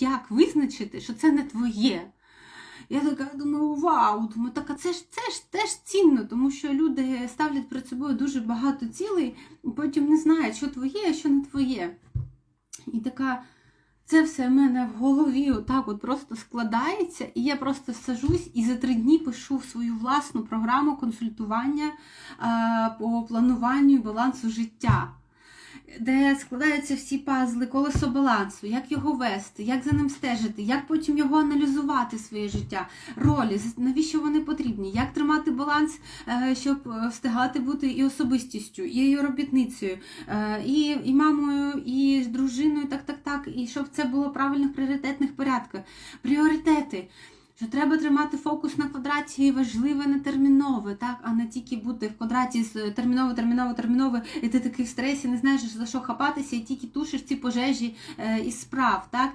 як визначити, що це не твоє. Я така думаю, вау, думаю, так а це ж це ж теж цінно, тому що люди ставлять перед собою дуже багато цілей, і потім не знають, що твоє, а що не твоє. І така, це все в мене в голові отак от просто складається, і я просто сажусь і за три дні пишу свою власну програму консультування по плануванню і балансу життя де складаються всі пазли, колесо балансу, як його вести, як за ним стежити, як потім його аналізувати своє життя, ролі, навіщо вони потрібні, як тримати баланс, е, щоб е, встигати бути і особистістю, і робітницею, е, і, і мамою, і дружиною, так, так, так, і щоб це було в правильних пріоритетних порядках. Пріоритети. Що треба тримати фокус на квадраті важливе, не термінове, так, а не тільки бути в квадраті з терміново, терміново, термінове, і ти такий в стресі, не знаєш за що хапатися, і тільки тушиш ці пожежі е, із справ. Так?